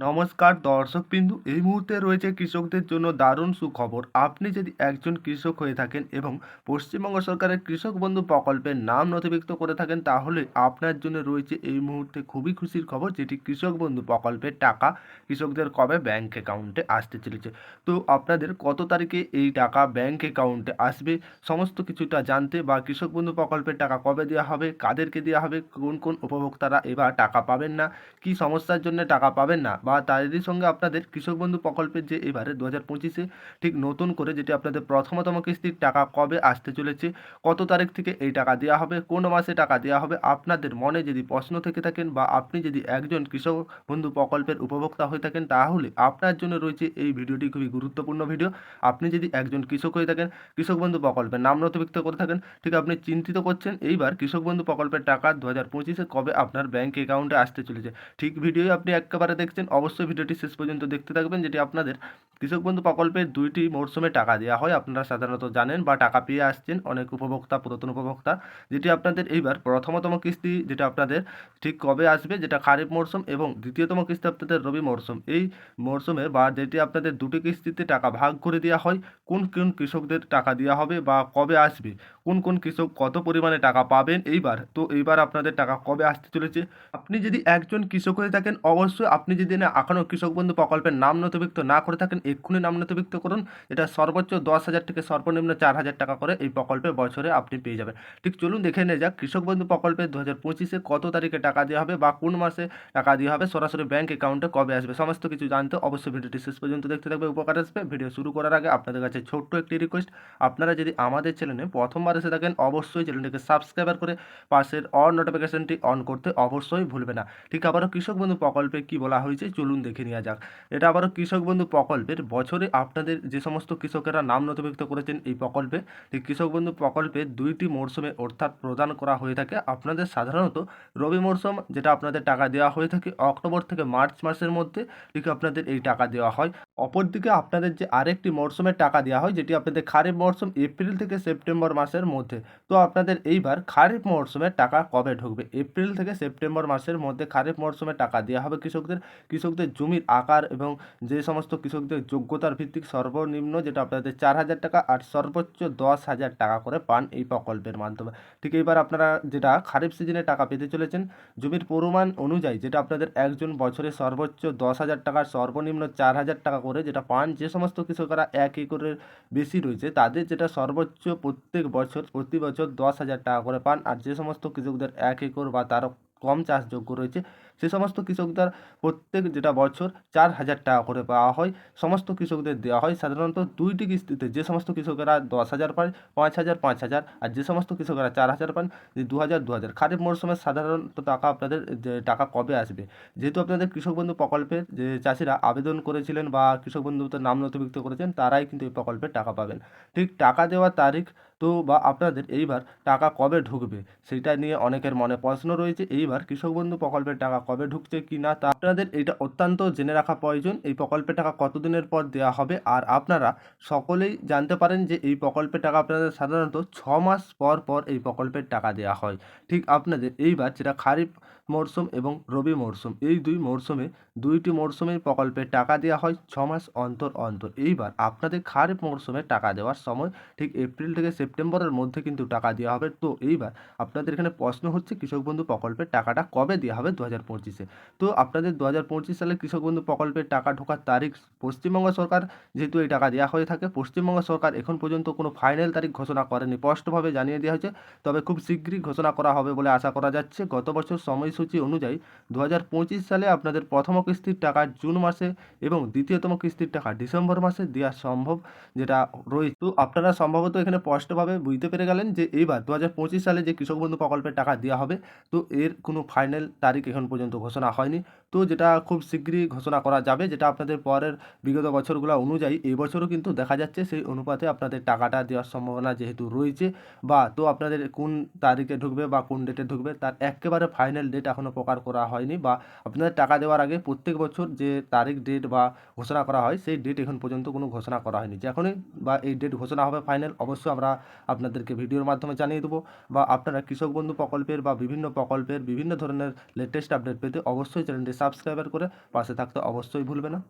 নমস্কার দর্শকবিন্দু এই মুহূর্তে রয়েছে কৃষকদের জন্য দারুণ সুখবর। আপনি যদি একজন কৃষক হয়ে থাকেন এবং পশ্চিমবঙ্গ সরকারের কৃষক বন্ধু প্রকল্পের নাম নথিভুক্ত করে থাকেন, তাহলে আপনার জন্য রয়েছে এই মুহূর্তে খুবই খুশির খবর, যেটি কৃষক বন্ধু প্রকল্পের টাকা কৃষকদের কবে ব্যাংক অ্যাকাউন্টে আসতে চলেছে। তো আপনাদের কত তারিখে এই টাকা ব্যাংক অ্যাকাউন্টে আসবে, সমস্ত কিছুটা জানতে বা কৃষক বন্ধু প্রকল্পের টাকা কবে দেওয়া হবে, কাদেরকে দেওয়া হবে, কোন কোন উপভোক্তারা এবার টাকা পাবেন না, কী সমস্যার জন্য টাকা পাবেন না বা তাদেরই সঙ্গে আপনাদের কৃষক বন্ধু প্রকল্পের যে এবারে দু হাজার পঁচিশে ঠিক নতুন করে যেটি আপনাদের প্রথমতম কিস্তির টাকা কবে আসতে চলেছে, কত তারিখ থেকে এই টাকা দেওয়া হবে, কোন মাসে টাকা দেওয়া হবে, আপনাদের মনে যদি প্রশ্ন থেকে থাকেন বা আপনি যদি একজন কৃষক বন্ধু প্রকল্পের উপভোক্তা হয়ে থাকেন, তাহলে আপনার জন্য রয়েছে এই ভিডিওটি খুবই গুরুত্বপূর্ণ ভিডিও। আপনি যদি একজন কৃষক হয়ে থাকেন, কৃষক বন্ধু প্রকল্পের নাম নথিভুক্ত করে থাকেন, ঠিক আপনি চিন্তিত করছেন, এইবার কৃষক বন্ধু প্রকল্পের টাকা দু হাজার পঁচিশে কবে আপনার ব্যাংক অ্যাকাউন্টে আসতে চলেছে, ঠিক ভিডিওই আপনি একেবারে দেখছেন অবশ্যই ভিডিওটি শেষ পর্যন্ত দেখতে থাকবেন, যেটি আপনাদের কৃষক বন্ধু প্রকল্পের দুইটি মরশুমে টাকা দেওয়া হয়। আপনারা সাধারণত জানেন বা টাকা পেয়ে আসছেন অনেক উপভোক্তা, পুরাতন উপভোক্তা, যেটি আপনাদের এইবার প্রথমতম কিস্তি, যেটা আপনাদের ঠিক কবে আসবে, যেটা খারিফ মরশুম এবং দ্বিতীয়তম কিস্তি আপনাদের রবি মরশুম এই মরশুমে বা যেটি আপনাদের দুটি কিস্তিতে টাকা ভাগ করে দেওয়া হয়, কোন কোন কৃষকদের টাকা দেওয়া হবে বা কবে আসবে, কোন কোন কৃষক কত পরিমাণে টাকা পাবেন এইবার, তো এইবার আপনাদের টাকা কবে আসতে চলেছে। আপনি যদি একজন কৃষক হয়ে থাকেন, অবশ্যই আপনি যদি এখনও কৃষক বন্ধু প্রকল্পের নাম নথিভুক্ত না করে থাকেন, এক্ষুনি নাম নথিভুক্ত করুন। এটা সর্বোচ্চ দশ হাজার থেকে সর্বনিম্ন চার হাজার টাকা করে এই প্রকল্পে বছরে আপনি পেয়ে যাবেন। ঠিক চলুন দেখে নিয়ে যাক, কৃষক বন্ধু প্রকল্পে দু হাজার পঁচিশে কত তারিখে টাকা দেওয়া হবে বা কোন মাসে টাকা দেওয়া হবে, সরাসরি ব্যাঙ্ক অ্যাকাউন্টে কবে আসবে, সমস্ত কিছু জানতে অবশ্যই ভিডিওটি শেষ পর্যন্ত দেখতে থাকবে, উপকার আসবে। ভিডিও শুরু করার আগে আপনাদের কাছে ছোট্ট একটি রিকোয়েস্ট আপনারা যদি আমাদের চ্যানেলে প্রথমবার এসে থাকেন, অবশ্যই চ্যানেলটিকে সাবস্ক্রাইবার করে পাশের অন নোটিফিকেশনটি অন করতে অবশ্যই ভুলবে না। ঠিক আবারও কৃষক বন্ধু প্রকল্পে কি বলা হয়েছে চলুন দেখে নেওয়া যাক। এটা আবারও কৃষক বন্ধু প্রকল্পের। বছরে আপনাদের যে সমস্ত কৃষকেরা নাম নথিভুক্ত করেছেন এই প্রকল্পে এই কৃষক বন্ধু প্রকল্পে দুইটি মরশুমে অর্থাৎ প্রদান করা হয়ে থাকে। আপনাদের সাধারণত রবি মরশুম, যেটা আপনাদের টাকা দেওয়া হয়ে থাকে, অক্টোবর থেকে মার্চ মাসের মধ্যে ঠিক আপনাদের এই টাকা দেওয়া হয়। অপরদিকে আপনাদের যে আরেকটি মরশুমের টাকা দেওয়া হয়, যেটি আপনাদের খারিফ মরশুম, এপ্রিল থেকে সেপ্টেম্বর মাসের মধ্যে। তো আপনাদের এইবার খারিফ মরশুমের টাকা কবে ঢুকবে? এপ্রিল থেকে সেপ্টেম্বর মাসের মধ্যে খারিফ মরশুমে টাকা দেওয়া হবে কৃষকদের। কৃষকদের জমির আকার এবং যে সমস্ত কৃষকদের যোগ্যতার ভিত্তিক সর্বনিম্ন যেটা আপনাদের চার হাজার টাকা আর সর্বোচ্চ দশ হাজার টাকা করে পান এই প্রকল্পের মাধ্যমে। ঠিক এইবার আপনারা যেটা খারিফ সিজনে টাকা পেতে চলেছেন, জমির পরিমাণ অনুযায়ী যেটা আপনাদের একজন বছরে সর্বোচ্চ দশ হাজার টাকার সর্বনিম্ন চার হাজার টাকা করে যেটা পান, যে সমস্ত কৃষকরা এক একরের বেশি রয়েছে, তাদের যেটা সর্বোচ্চ প্রত্যেক বছর, প্রতি বছর দশ হাজার টাকা করে পান। আর যে সমস্ত কৃষকদের এক একর বা তারও কম চাষযোগ্য রয়েছে সে সমস্ত কৃষকদের প্রত্যেক যেটা বছর চার হাজার টাকা করে পাওয়া হয়, সমস্ত কৃষকদের দেওয়া হয়। সাধারণত দুইটি কিস্তিতে যে সমস্ত কৃষকেরা দশ হাজার পায়, পাঁচ হাজার পাঁচ হাজার আর যে সমস্ত কৃষকেরা চার হাজার পান দু হাজার দু হাজার। খারিফ মরশুমে সাধারণত টাকা আপনাদের টাকা কবে আসবে? যেহেতু আপনাদের কৃষক বন্ধু প্রকল্পের যে চাষিরা আবেদন করেছিলেন বা কৃষক বন্ধুতে নাম নথিভুক্ত করেছেন, তারাই কিন্তু এই প্রকল্পের টাকা পাবেন। ঠিক টাকা দেওয়ার তারিখ তো বা আপনাদের এইবার টাকা কবে ঢুকবে সেটা নিয়ে অনেকের মনে প্রশ্ন রয়েছে। এইবার কৃষক বন্ধু প্রকল্পের টাকা কবে ঢুকছে কি না তা আপনাদের এটা অত্যন্ত জেনে রাখা প্রয়োজন। এই প্রকল্পের টাকা কতদিনের পর দেওয়া হবে? আর আপনারা সকলেই জানতে পারেন যে এই প্রকল্পের টাকা আপনাদের সাধারণত ছ মাস পর পর এই প্রকল্পের টাকা দেওয়া হয়। ঠিক আপনাদের এইবার যেটা খারিফ মরশুম এবং রবি মরশুম এই দুই মরশুমে দুইটি মরশুমে প্রকল্পের টাকা দেওয়া হয়, ছ মাস অন্তর অন্তর। এইবার আপনাদের খারিফ মরশুমে টাকা দেওয়ার সময় ঠিক এপ্রিল থেকে সেপ্টেম্বরের মধ্যে কিন্তু টাকা দেওয়া হবে। তো এইবার আপনাদের এখানে প্রশ্ন হচ্ছে, কৃষক বন্ধু প্রকল্পের টাকাটা কবে দেওয়া হবে দু হাজার পঁচিশে? তো আপনাদের দু হাজার পঁচিশ সালে কৃষক বন্ধু প্রকল্পের টাকা ঢোকার তারিখ পশ্চিমবঙ্গ সরকার, যেহেতু এই টাকা দেওয়া হয়ে থাকে, পশ্চিমবঙ্গ সরকার এখন পর্যন্ত কোনো ফাইনাল তারিখ ঘোষণা করেনি। স্পষ্টভাবে জানিয়ে দেওয়া হয়েছে, তবে খুব শীঘ্রই ঘোষণা করা হবে বলে আশা করা যাচ্ছে। গত বছর সময়সূচি অনুযায়ী দু হাজার পঁচিশ সালে আপনাদের প্রথম কিস্তির টাকা জুন মাসে এবং দ্বিতীয়তম কিস্তির টাকা ডিসেম্বর মাসে দেওয়া সম্ভব যেটা রয়েছে। তো আপনারা সম্ভবত এখানে স্পষ্টভাবে বুঝতে পেরে গেলেন যে এইবার দু হাজার পঁচিশ সালে যে কৃষক বন্ধু প্রকল্পের টাকা দেওয়া হবে, তো এর কোনো ফাইনাল তারিখ এখন পর্যন্ত ঘোষণা হয়নি। তো যেটা খুব শীঘ্রই ঘোষণা করা যাবে, যেটা আপনাদের পরের বিগত বছরগুলো অনুযায়ী এই বছরও কিন্তু দেখা যাচ্ছে সেই অনুপাতে আপনাদের টাকাটা দেওয়ার সম্ভাবনা যেহেতু রয়েছে বা তো আপনাদের কোন তারিখে ঢুকবে বা কোন ডেটে ঢুকবে, তার একেবারে ফাইনাল ডেট এখনও প্রকার করা হয়নি বা আপনাদের টাকা দেওয়ার আগে প্রত্যেক বছর যে তারিখ ডেট বা ঘোষণা করা হয়, সেই ডেট এখন পর্যন্ত কোনো ঘোষণা করা হয়নি। যখনই বা এই ডেট ঘোষণা হবে ফাইনাল অবশ্যই আমরা আপনাদেরকে ভিডিওর মাধ্যমে জানিয়ে দেবো বা আপনারা কৃষক বন্ধু প্রকল্পের বা বিভিন্ন প্রকল্পের বিভিন্ন ধরনের লেটেস্ট আপডেট পেতে অবশ্যই চ্যানেলটি সাবস্ক্রাইবার করে পাশে থাকতে অবশ্যই ভুলবে না।